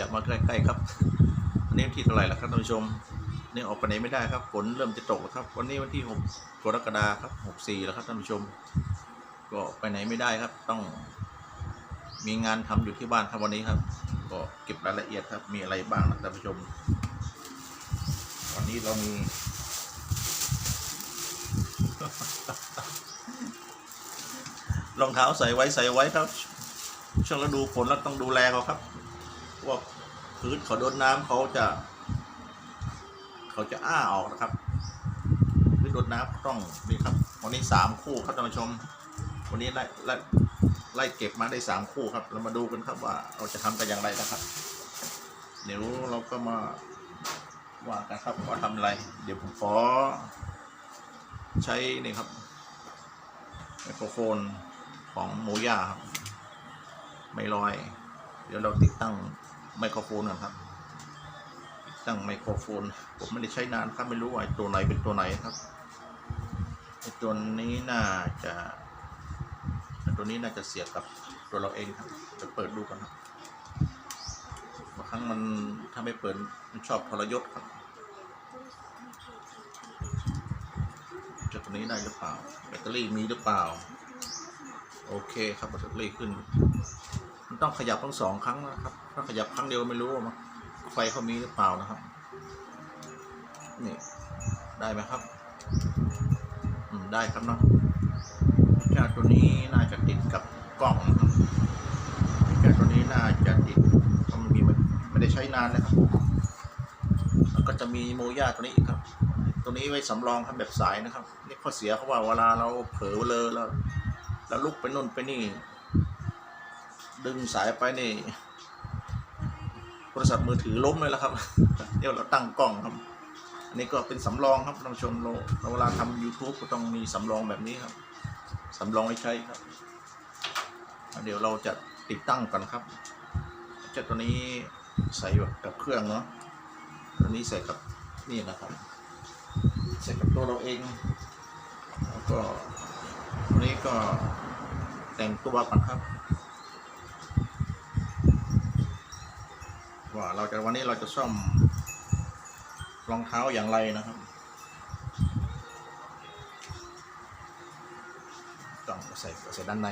ยับมาใกล้ๆครับวันนี้ที่เท่าไหร่แล้วครับท่านผู้ชมนี่ออกไปไหนไม่ได้ครับฝนเริ่มจะตกครับวันนี้วันที่6กรกฎาคมครับ64แล้วครับท่านผู้ชม ก็ไปไหนไม่ได้ครับ ต้อง มีงานทำอยู่ที่บ้านครับวันนี้ครับ ก็เก็บรายละเอียดครับ มีอะไรบ้างนะท่านผู้ชม วันนี้เรามีรองเท้าใส่ไว้ใส่ไว้ครับช่วงฤดูฝนเราต้องดูแลเขาครับ พว่าพื้นเขาโดนน้ำเขาจะ เขาจะอ้าออกนะครับพื้นโดนน้ำต้องนี่ครับ วันนี้สามคู่ครับท่านผู้ชม วันนี้ไล่ไล่ไล่เก็บมาได้สามคู่ครับ เรามาดูกันครับว่าเราจะทำกันอย่างไรนะครับ เดี๋ยวเราก็มาว่ากันครับว่าทำอะไร เดี๋ยวผมขอใช้นี่ครับไมโครโฟนของโมย่าครับไม่ลอย เดี๋ยวเราติดตั้ง ไมโครโฟนก่อนครับ ตั้งไมโครโฟน ผมไม่ได้ใช้นานครับไม่รู้ว่าตัวไหนเป็นตัวไหนครับตัวนี้น่าจะ ตัวนี้น่าจะเสียบกับตัวเราเองครับจะเปิดดูกันครับบางครั้งมันถ้าไม่เปิดมันชอบทรยศครับจะตัวนี้ได้หรือเปล่า แบตเตอรี่มีหรือเปล่า โอเคครับแบตเตอรี่ขึ้น มันต้องขยับทั้งสองครั้งนะครับ ถ้าขยับครั้งเดียวไม่รู้ว่ามันไฟเขามีหรือเปล่านะครับ นี่ได้ไหมครับอืมได้ครับเนาะจ้าตัวนี้น่าจะติดกับกล้องนะครับจ้าตัวนี้น่าจะติดเพราะมันมีไม่ไม่ได้ใช้นานนะครับแล้วก็จะมีโมย่าตัวนี้อีกครับ ตัวนี้ไว้สำรองครับแบบสายนะครับนี่ข้อเสียเขาว่าเวลาเราเผลอเลอแล้วแล้วลุกไปนู่นไปนี่ ดึงสายไปนี่โทรศัพท์มือถือล้มเลยแล้วครับเดี๋ยวเราตั้งกล้องครับ อันนี้ก็เป็นสำรองครับท่านผู้ชมเราเวลาทำ YouTube ก็ต้องมีสำรองแบบนี้ครับสำรองไว้ใช้ครับ เดี๋ยวเราจะติดตั้งกันครับเจ้าตัวนี้ใส่กับเครื่องเนาะตัวนี้ใส่กับนี่นะครับ ใส่กับตัวเราเองแล้วก็ตัวนี้ก็แต่งตัวก่อนครับ ว่าเราจะวันนี้เราจะซ่อมรองเท้าอย่างไรนะครับต้องใส่ใส่ด้านใน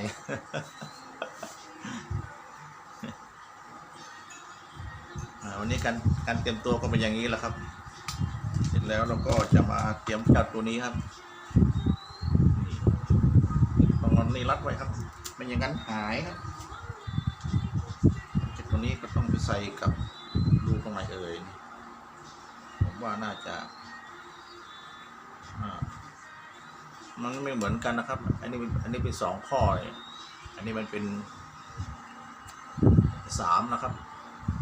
วันนี้การการเตรียมตัวก็เป็นอย่างนี้แหละครับ เสร็จแล้วเราก็จะมาเตรียมจัดตัวนี้ครับต้องนอนนี่รัดไว้ครับไม่อย่างนั้นหายครับจัดตัวนี้ก็ต้องไปใส่กับ รูตรงไหนเอ่ย ผมว่าน่าจะอ่ามันไม่เหมือนกันนะครับ อันนี้เป็นอันนี้เป็นสองข้อเนี่ยอันนี้มันเป็นสามนะครับ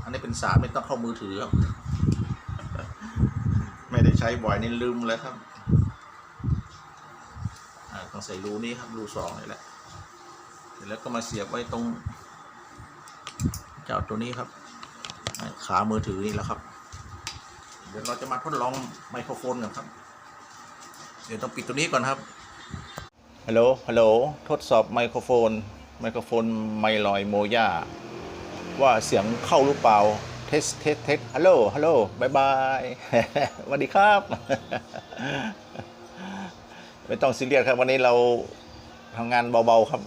อันนี้เป็นสามไม่ต้องเข้ามือถือครับ ไม่ได้ใช้บ่อยนี่ลืมแล้วครับอ่าต้องใส่รูนี้ครับรูสองนี่แหละ เสร็จแล้วก็มาเสียบไว้ตรง เจ้าตัวนี้ครับอ่า ขามือถือนี่แหละครับ เดี๋ยวเราจะมาทดลองไมโครโฟนกันครับ เดี๋ยวต้องปิดตัวนี้ก่อนครับ ฮัลโหล ฮัลโหล ทดสอบไมโครโฟน ไมโครโฟนไมลอยโมย่าว่าเสียงเข้าหรือเปล่า เทส เทส เทส ฮัลโหล ฮัลโหลบายบายสวัสดีครับ ไม่ต้องซีเรียสครับวันนี้เราทำงานเบาๆครับ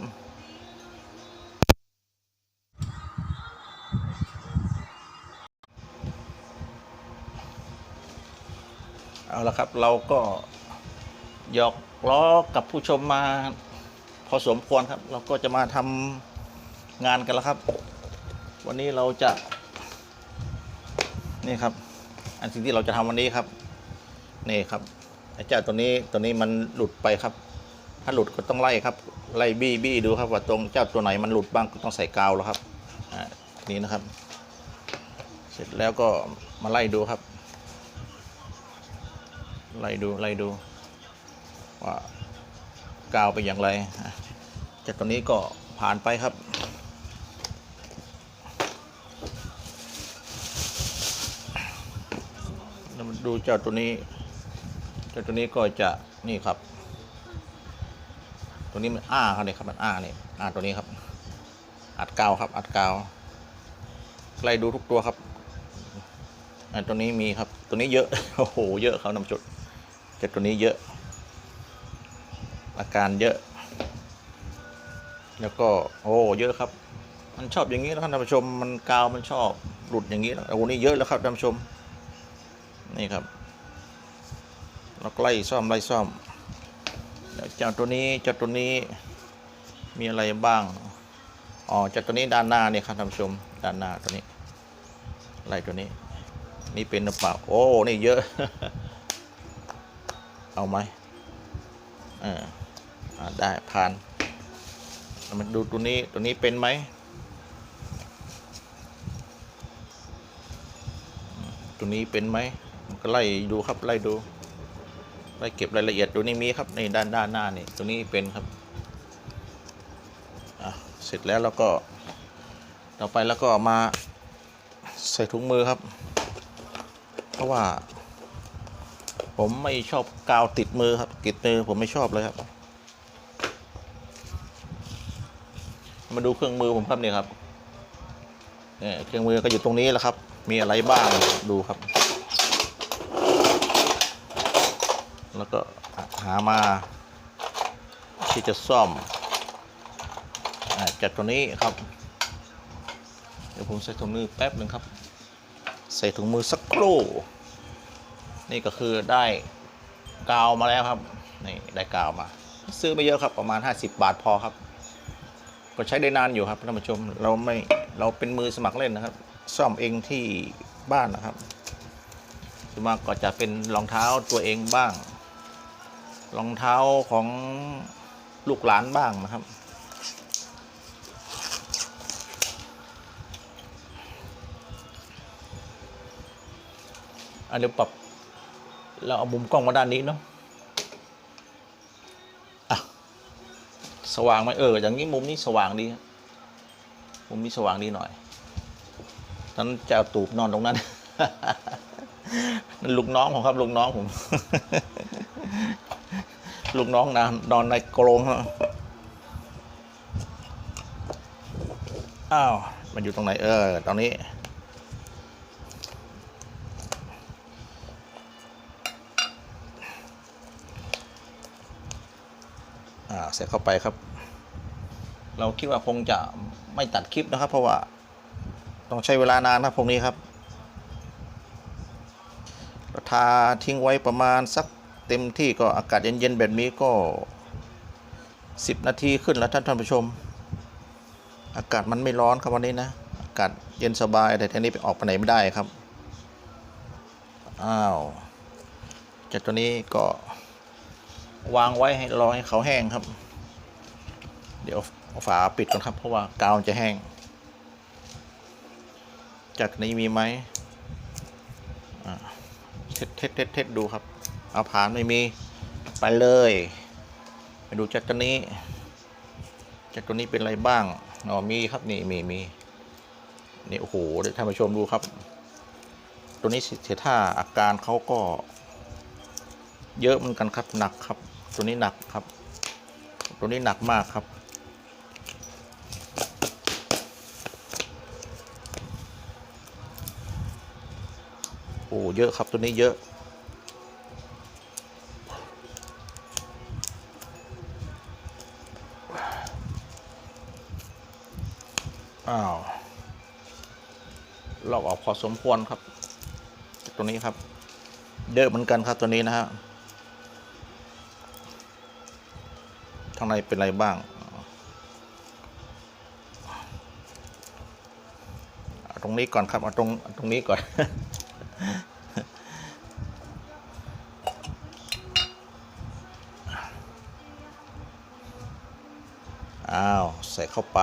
เอาละครับเราก็หยอกล้อกับผู้ชมมา พอสมควรครับ เราก็จะมาทำงานกันแล้วครับ วันนี้เราจะ นี่ครับ อันสิ่งที่เราจะทำวันนี้ครับ นี่ครับไอ้เจ้าตัวนี้ตัวนี้มันหลุดไปครับ ถ้าหลุดก็ต้องไล่ครับ ไล่บี้บี้ดูครับว่าตรงเจ้าตัวไหนมันหลุดบ้างก็ต้องใส่กาวแล้วครับนี่นะครับ เสร็จแล้วก็มาไล่ดูครับ ไล่ดูไล่ดูว่ากาวเป็นอย่างไรจากตรงนี้ก็ผ่านไปครับเรามาดูเจ้าตัวนี้เจ้าตัวนี้ก็จะนี่ครับ ตัวนี้มันอ้าครับเนี่ยครับมันอ้าเนี่ยอ้าตัวนี้ครับ อัดกาวครับ อัดกาวไล่ดูทุกตัวครับอันตัวนี้มีครับ ตัวนี้เยอะ โอ้โห เยอะเขานำจุด แต่ตัวนี้เยอะอาการเยอะ แล้วก็โอ้เยอะครับ มันชอบอย่างนี้นะครับท่านผู้ชมมันกาวมันชอบหลุดอย่างนี้แล้วโอ้นี่เยอะแล้วครับท่านผู้ชม นี่ครับเราไล่ซ่อมไล่ซ่อมเดี๋ยวเจ้าตัวนี้เจ้าตัวนี้มีอะไรบ้างอ๋อเจ้าตัวนี้ด้านหน้านี่ครับท่านผู้ชมด้านหน้าตัวนี้ไล่ตัวนี้ นี่เป็นหรือเปล่าโอ้นี่เยอะ เอาไหมเอออ่าได้ผ่านมาดูตัวนี้ตัวนี้เป็นไหมตัวนี้เป็นไหมมันก็ไล่ดูครับไล่ดูไล่เก็บรายละเอียดตัวนี้มีครับในด้านด้านหน้านี่ตัวนี้เป็นครับอะเสร็จแล้วแล้วก็ต่อไปแล้วก็มาใส่ถุงมือครับ เพราะว่า ผมไม่ชอบกาวติดมือครับติดมือผมไม่ชอบเลยครับ มาดูเครื่องมือผมครับเนี่ยครับเนี่ยเครื่องมือก็อยู่ตรงนี้แหละครับ มีอะไรบ้างดูครับ แล้วก็หามาที่จะซ่อมจากตัวนี้ครับ เดี๋ยวผมใส่ถุงมือแป๊บหนึ่งครับ ใส่ถุงมือสักครู่ นี่ก็คือได้กาวมาแล้วครับนี่ได้กาวมา ซื้อไม่เยอะครับประมาณ 50 บาทพอครับ ก็ใช้ได้นานอยู่ครับท่านผู้ชมเราไม่เราเป็นมือสมัครเล่นนะครับ ซ่อมเองที่บ้านนะครับส่วนมากก็จะเป็นรองเท้าตัวเองบ้าง รองเท้าของลูกหลานบ้างนะครับอันนี้ปรับ เราเอามุมกล้องมาด้านนี้เนาะอะสว่างไหมเออ อย่างนี้มุมนี้สว่างดีมุมนี้สว่างดีหน่อยนนั้นจะเอาตูบนอนตรงนั้นนั่นลูกน้องผมครับลูกน้องผมลูกน้องนะนอนในกรงอ้าว มันอยู่ตรงไหนเออ ตอนนี้ เสร็จเข้าไปครับ เราคิดว่าคงจะไม่ตัดคลิปนะครับ เพราะว่าต้องใช้เวลานานนะพวกนี้ครับเราทาทิ้งไว้ประมาณสักเต็มที่ก็อากาศเย็นๆแบบนี้ก็ 10 นาทีขึ้นแล้วท่านท่านผู้ชม อากาศมันไม่ร้อนครับวันนี้นะ อากาศเย็นสบายแต่ทีนี้ไปออกไปไหนไม่ได้ครับ อ้าว จากตัวนี้ก็ วางไว้ให้รอให้เขาแห้งครับ เดี๋ยวเอาฝาปิดก่อนครับ เพราะว่ากาวจะแห้ง จากนี้มีไหมเทสเทสเทสเทสดูครับเอาผ่านไม่มีไปเลยไปดูจากตัวนี้ จากตัวนี้เป็นอะไรบ้างอ๋อมีครับนี่มีมีนี่โอ้โหเดี๋ยวท่านผู้ชมดูครับ ตัวนี้เสียท่าอาการเขาก็เยอะเหมือนกันครับหนักครับ ตัวนี้หนักครับ ตัวนี้หนักมากครับ โอ้เยอะครับตัวนี้เยอะอ้าวลอกออกพอสมควรครับ ตัวนี้ครับ เยอะเหมือนกันครับตัวนี้นะฮะ ข้างในเป็นอะไรบ้างาตรงนี้ก่อนครับเอาตรงตรงนี้ก่อนอ้าว ใส่เข้าไป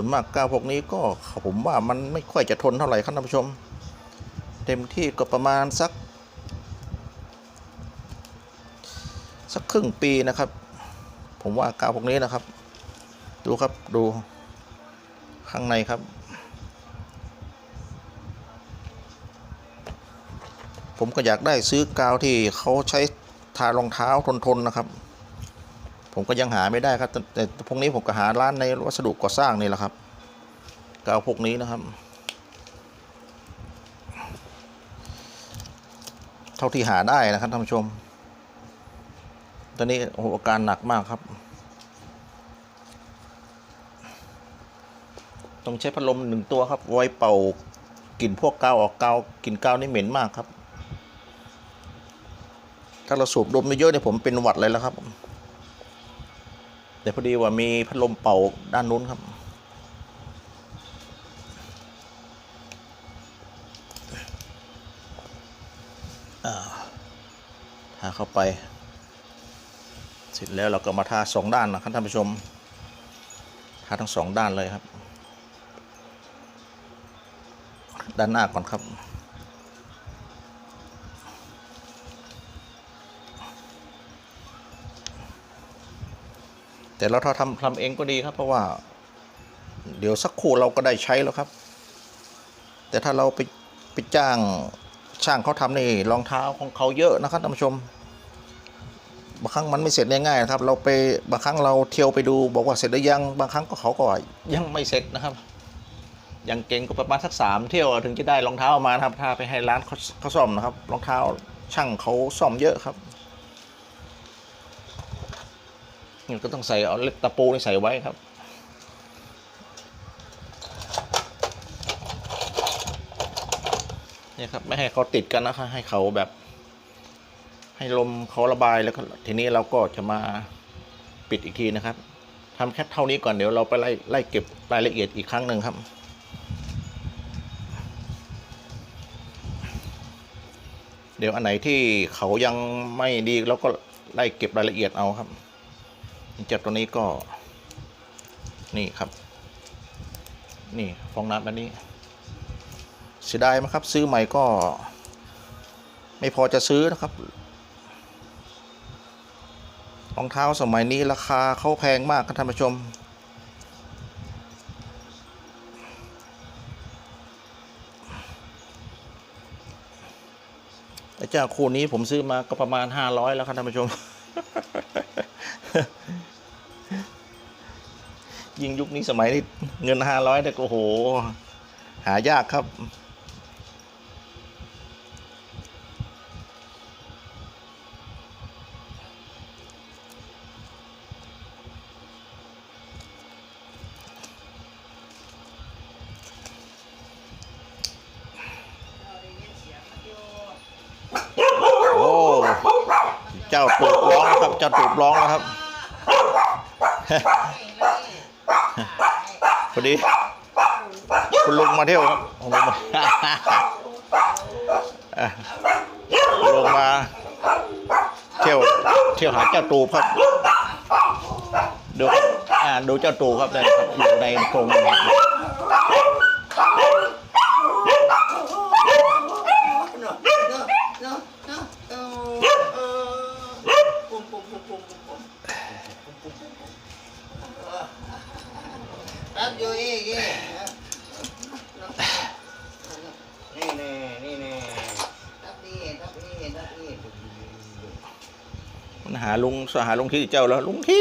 ส่วนมากกาวพวกนี้ก็ผมว่ามันไม่ค่อยจะทนเท่าไหร่ครับท่านผู้ชม เต็มที่ก็ประมาณสัก สักครึ่งปีนะครับ ผมว่ากาวพวกนี้นะครับ ดูครับดูข้างในครับ ผมก็อยากได้ซื้อกาวที่เขาใช้ทารองเท้าทนๆนะครับ ผมก็ยังหาไม่ได้ครับแต่พวกนี้ผมก็หาร้านในวัสดุก่อสร้างนี่แหละครับกาวพวกนี้นะครับ เท่าที่หาได้นะครับท่านผู้ชม ตอนนี้โอ้โหอาการหนักมากครับ ต้องใช้พัดลมหนึ่งตัวครับ ไว้เป่ากลิ่นพวกกาวออกกาวกลิ่นกาวนี่เหม็นมากครับ ถ้าเราสูบดมเยอะเนี่ยผมเป็นหวัดเลยแล้วครับ แต่พอดีว่ามีพัดลมเป่าด้านนู้นครับ ทาเข้าไป เสร็จแล้วเราก็มาทาสองด้านนะครับท่านผู้ชม ทาทั้งสองด้านเลยครับ ด้านหน้าก่อนครับ แต่เราถ้าทำทำเองก็ดีครับ เพราะว่า เดี๋ยวสักครู่เราก็ได้ใช้แล้วครับ แต่ถ้าเราไปไปจ้างช่างเขาทำนี่รองเท้าของเขาเยอะนะครับท่านผู้ชมบางครั้งมันไม่เสร็จง่ายๆนะครับ เราไปบางครั้งเราเที่ยวไปดูบอกว่าเสร็จหรือยังบางครั้งก็เขาก็ยังไม่เสร็จนะครับยังเก่งก็ประมาณสักสามเที่ยวถึงจะได้รองเท้ามาครับ ถ้าไปให้ร้านเขาเขาซ่อมนะครับรองเท้าช่างเขาซ่อมเยอะครับ นี่ก็ต้องใส่เอาเล็บตะปูนี่ใส่ไว้ครับ เนี่ยครับ ไม่ให้เขาติดกันนะครับให้เขาแบบ ให้ลมเขาระบายแล้วทีนี้เราก็จะมาปิดอีกทีนะครับทำแค่เท่านี้ก่อนเดี๋ยวเราไปไล่ไล่เก็บรายละเอียดอีกครั้งหนึ่งครับเดี๋ยวอันไหนที่เขายังไม่ดีเราก็ไล่เก็บรายละเอียดเอาครับ จากตัวนี้ก็ นี่ครับ นี่ฟองน้ำแบบนี้ เสียดายไหมครับ ซื้อใหม่ก็ ไม่พอจะซื้อนะครับรองเท้าสมัยนี้ราคาเขาแพงมากครับท่านผู้ชม ไอ้เจ้าคู่นี้ผมซื้อมาก็ประมาณห้าร้อยแล้วครับท่านผู้ชม ยิ่งยุคนี้สมัยนี้เงินห้าร้อยเนี่ก็โอ้โห หายากครับ โอ้ เจ้าตูบร้องครับ เจ้าตูบร้องแล้วครับ ดี คุณลุงมาเที่ยวครับคุณลุงมาคุณลุงมา เที่ยว เที่ยวหาเจ้าตูครับดูอ่าดูเจ้าตูครับเนี่ยอยู่ในกรงนะครับอยู่อีกอีกนี่แน่นี่แน่รับดีรับดีรับดี มัน หาลุงสหาลุงทีเจ้าแล้ว ลุงที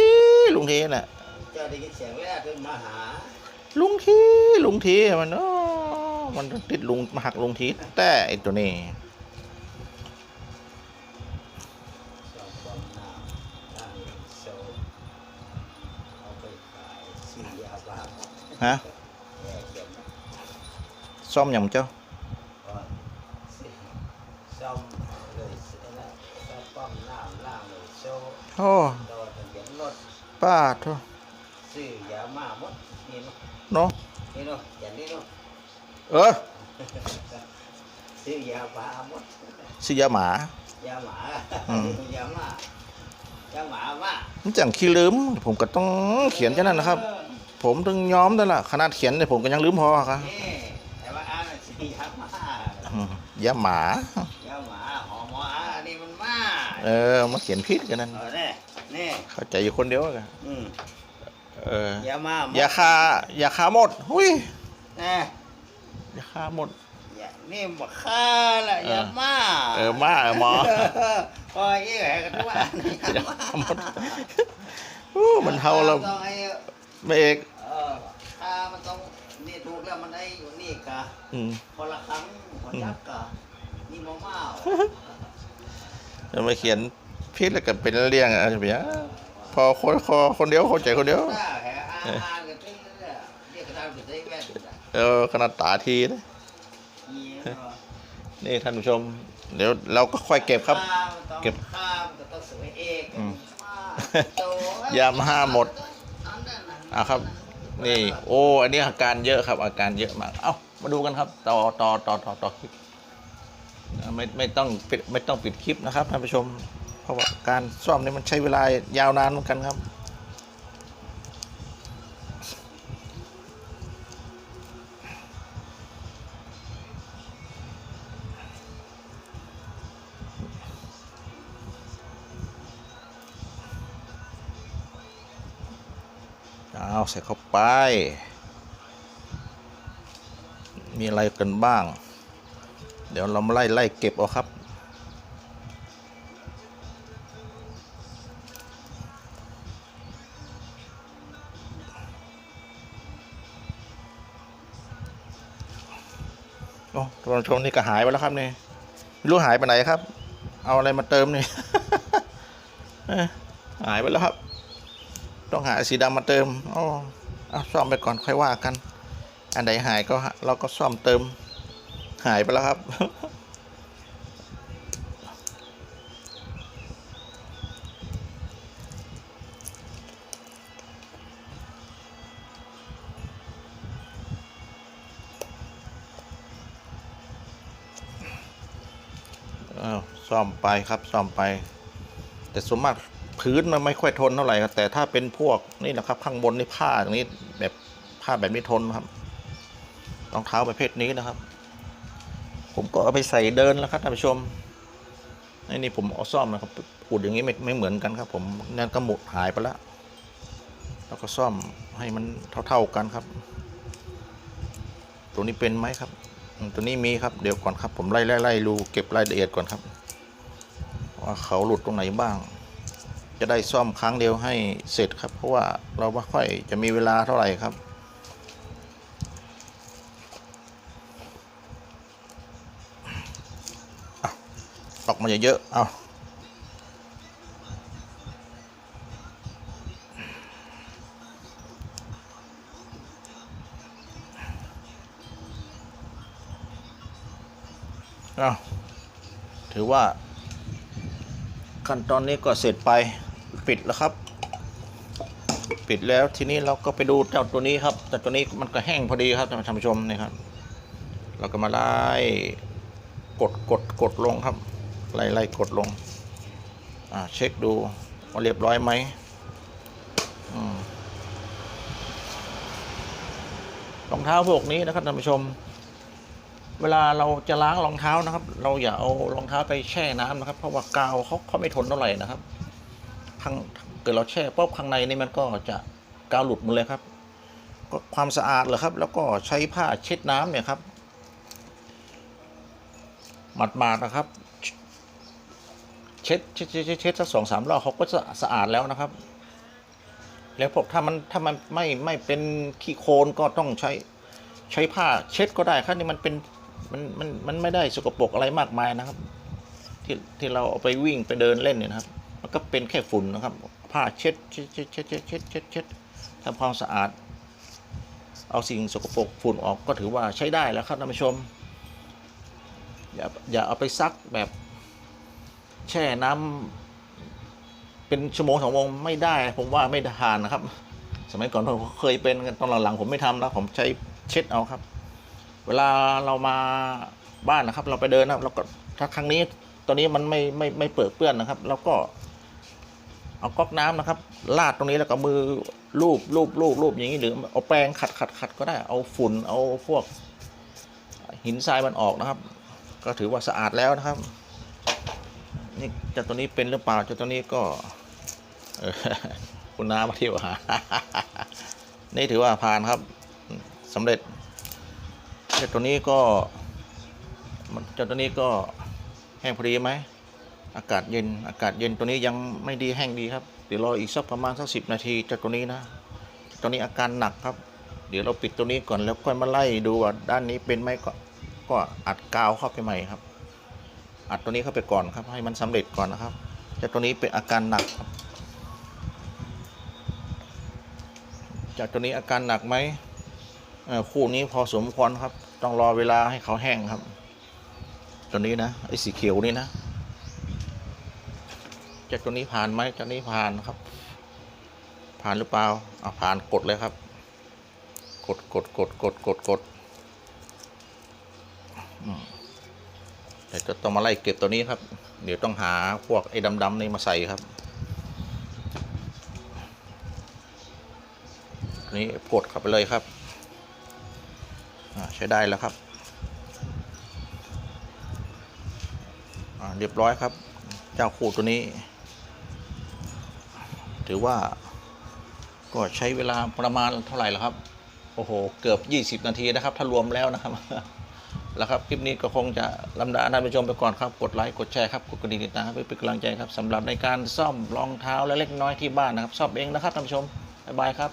ลุงทีน่ะเจ้าได้ยินเสียงแรกขึ้นมาหา ลุงทีลุงทีมันอ้อมันติดลุงมาหักลุงทีแต่ไอตัวนี้สองความหนาวตั้งโซเอาไปขายสี่ยาบ้าฮะซ่อมอย่างเจ้า ก่อนสี่ซ่อมเลยเสร็จแล้วซ่อมป้อมน้ำล่างเลยโซ่ โอ้โดนทะเบียนรถป้าโทซื้อยามาหมดนี่เนาะเนาะนี่เนาะอย่างนี้เนาะเออซื้อยาบ้าหมดซื้อยาหมายาหมาอืม ยาหมายาหมาว่ามันจังขี้ลืม ผมก็ต้องเขียนจังนั้นนะครับ ผมถึงยอมได้ละขนาดเขียนเนี่ยผมก็ยังลืมพอครับนี่แต่ว่าอ่านสิยาหมาอืมยาหมา ยาหมาหอมหมออ่านนี่มันมาเออมาเขียนผิดกันนั่น เออนี่นี่ เข้าใจอยู่คนเดียวกันอืมเออยามาหมดยาคายาคาหมดหุยนี่ยาคาหมดยานี่บอกข้าละอย่ามาเออมาเออหมอปล่อยอีกแหกกันทุกวันนี่อย่ามาอู้มันเท่าเราต้องให้ไม่เอกเออข้ามันต้องนี่ถูกแล้วมันได้อยู่นี่กะอืมคนละครั้งคนยักษ์กะนี่มอม้าวจะมาเขียน พิษแล้วก็เป็นเรื่องอะไรแบบนี้พอคนคอคนเดียวเข้าใจคนเดียว เออขนาดตาทีนะนี่ท่านผู้ชม เดี๋ยวเราก็ค่อยเก็บครับ เก็บข้ามก็ต้องสวยเอกอืมมาโตยามาฮ่าหมดอะครับ นี่ โอ้อันนี้อาการเยอะครับ อาการเยอะมาก เอ้ามาดูกันครับ ต่อต่อต่อต่อต่อคลิปไม่ไม่ต้องปิดไม่ต้องปิดคลิปนะครับท่านผู้ชม ราะว่าการซ่อมนี่มันใช้เวลายาวนานเหมือนกันครับ เอาใส่เข้าไป มีอะไรกันบ้าง เดี๋ยวเรามาไล่ไล่เก็บเอาครับ นชงนี่ก็หายไปแล้วครับนี่ไม่รู้หายไปไหนครับ เอาอะไรมาเติมนี่หายไปแล้วครับ ต้องหาสีดำมาเติมอ๋อเอาซ่อมไปก่อนค่อยว่ากัน อันไหนหายก็เราก็ซ่อมเติม หายไปแล้วครับ ซ่อมไปครับซ่อมไป แต่ส่วนมากพื้นมันไม่ค่อยทนเท่าไหร่ครับแต่ถ้าเป็นพวกนี่นะครับ ข้างบนนี่ผ้าตรงนี้แบบผ้าแบบนี้ทนครับรองเท้าประเภทนี้นะครับ ผมก็เอาไปใส่เดินแล้วครับท่านผู้ชมนี่นี่ผมเอาซ่อมนะครับพูดอย่างนี้ไม่ไม่เหมือนกันครับ ผมนั่นก็หมดหายไปแล้วแล้วก็ซ่อมให้มันเท่า ๆกันครับ ตัวนี้เป็นไหมครับ ตัวนี้มีครับเดี๋ยวก่อนครับ ผมไล่ไล่ไล่ดูเก็บรายละเอียดก่อนครับ ว่าเขาหลุดตรงไหนบ้าง จะได้ซ่อมครั้งเดียวให้เสร็จครับ เพราะว่าเราไม่ค่อยจะมีเวลาเท่าไหร่ครับออกมาเยอะๆเอาเอาถือว่า ขั้นตอนนี้ก็เสร็จไปปิดแล้วครับ ปิดแล้วทีนี้เราก็ไปดูเจ้าตัวนี้ครับ แต่ตัวนี้มันก็แห้งพอดีครับท่านผู้ชมนี่ครับ เราก็มาไล่กดกดกดลงครับ ไล่ไล่กดลงอ่าเช็คดูว่าเรียบร้อยไหมอืมรองเท้าพวกนี้นะครับท่านผู้ชม เวลาเราจะล้างรองเท้านะครับ เราอย่าเอารองเท้าไปแช่น้ำนะครับ เพราะว่ากาวเขาเขาไม่ทนเท่าไหร่นะครับข้างเกิดเราแช่ปุ๊บข้างในนี่มันก็จะกาวหลุดหมดเลยครับ ก็ความสะอาดเหรอครับ แล้วก็ใช้ผ้าเช็ดน้ำเนี่ยครับหมาดๆนะครับ เช็ดเช็ดเช็ดเช็ดสักสองสามรอบเขาก็จะสะอาดแล้วนะครับ แล้วพวกถ้ามันถ้ามันไม่ไม่เป็นขี้โคลนก็ต้องใช้ใช้ผ้าเช็ดก็ได้ครับนี่มันเป็น มันมันมันไม่ได้สกปรกอะไรมากมายนะครับ ที่ที่เราเอาไปวิ่งไปเดินเล่นเนี่ยนะครับ มันก็เป็นแค่ฝุ่นนะครับ ผ้าเช็ดเช็ดเช็ดเช็ดเช็ดเช็ดเช็ดเช็ดทำความสะอาด เอาสิ่งสกปรกฝุ่นออกก็ถือว่าใช้ได้แล้วครับท่านผู้ชม อย่าอย่าเอาไปซักแบบแช่น้ำเป็นชั่วโมงสองโมงไม่ได้ ผมว่าไม่ทานนะครับ สมัยก่อนผมเคยเป็นกันตอนหลังๆผมไม่ทำแล้วผมใช้เช็ดเอาครับ เวลาเรามาบ้านนะครับ เราไปเดินนะครับเราก็ถ้าครั้งนี้ตอนนี้มันไม่ไม่ไม่เปิดเปื้อนนะครับ แล้วก็ เอาก๊อกน้ำนะครับลาดตรงนี้แล้วก็มือลูบลูบลูบลูบอย่างนี้หรือเอาแปรงขัดขัดขัดก็ได้ เอาฝุ่นเอาพวก หินทรายมันออกนะครับ ก็ถือว่าสะอาดแล้วนะครับนี่จ้าตัวนี้เป็นหรือเปล่าจ้าตัวนี้ก็คุณน้ามาเที่ยวหา นี่ถือว่าผ่านครับสำเร็จ เจ้าตัวนี้ก็จนตัวนี้ก็แห้งพอดีไหมอากาศเย็นอากาศเย็นตัวนี้ยังไม่ดีแห้งดีครับเดี๋ยวรออีกสักประมาณสักสินาทีจากตัวนี้นะตัวนี้อาการหนักครับ เดี๋ยวเราปิดตัวนี้ก่อนแล้วค่อยมาไล่ดูว่าด้านนี้เป็นไหมก็ก็อัดกาวเข้าไปใหม่ครับ อัดตัวนี้เข้าไปก่อนครับ ให้มันสำเร็จก่อนนะครับจากตัวนี้เป็นอาการหนักครับ จากตัวนี้อาการหนักไหมคู่นี้พอสมควรครับ ต้องรอเวลาให้เขาแห้งครับ ตัวนี้นะไอ้สีเขียวนี่นะจากตัวนี้ผ่านไหมจากนี้ผ่านครับ ผ่านหรือเปล่าเอาผ่านกดเลยครับ กดกดกดกดกดกดแต่จะต้องมาไล่เก็บตัวนี้ครับ เดี๋ยวต้องหาพวกไอ้ดำๆนี่มาใส่ครับนี่กดเข้าไปเลยครับ ใช้ได้แล้วครับเรียบร้อยครับ เจ้าคู่ตัวนี้ ถือว่า ก็ใช้เวลาประมาณเท่าไหร่แล้วครับ โอ้โห เกือบ 20 นาทีนะครับ ถ้ารวมแล้วนะครับ แล้วครับ คลิปนี้ก็คงจะลำดาท่านผู้ชมไปก่อนครับ กดไลค์ กดแชร์ครับ กดกระดิ่งติดตามครับเพื่อเป็นกำลังใจครับสำหรับในการซ่อมรองเท้าและเล็กน้อยที่บ้านนะครับ ซ่อมเองนะครับท่านผู้ชม บ๊ายบายครับ